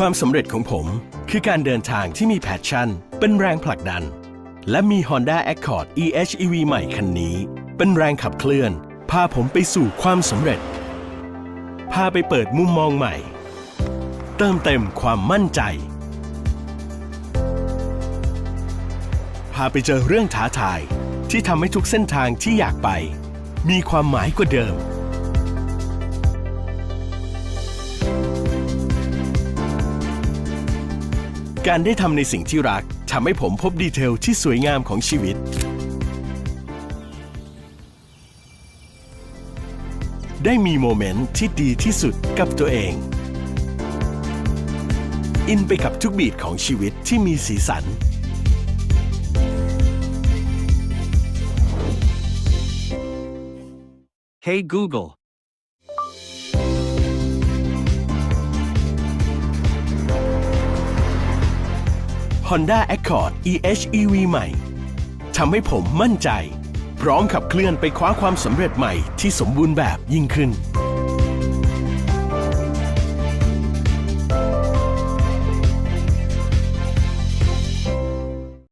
ความสำเร็จของผมคือการเดินทางที่มีแพชชั่น เป็นแรงผลักดัน และมี Honda Accord EHEV ใหม่คันนี้ เป็นแรงขับเคลื่อน พาผมไปสู่ความสำเร็จ พาไปเปิดมุมมองใหม่ เติมเต็มความมั่นใจ พาไปเจอเรื่องท้าทายที่ทำให้ทุกเส้นทางที่อยากไป มีความหมายกว่าเดิม การได้ทำในสิ่งที่รักทำให้ผมพบดีเทลที่สวยงามของชีวิต ได้มีโมเมนต์ที่ดีที่สุดกับตัวเอง อินไปกับทุกบีทของชีวิตที่มีสีสัน Hey Google. Honda Accord EHEV ใหม่ทำให้ผมมั่นใจ พร้อมขับเคลื่อนไปคว้าความสำเร็จใหม่ที่สมบูรณ์แบบยิ่งขึ้น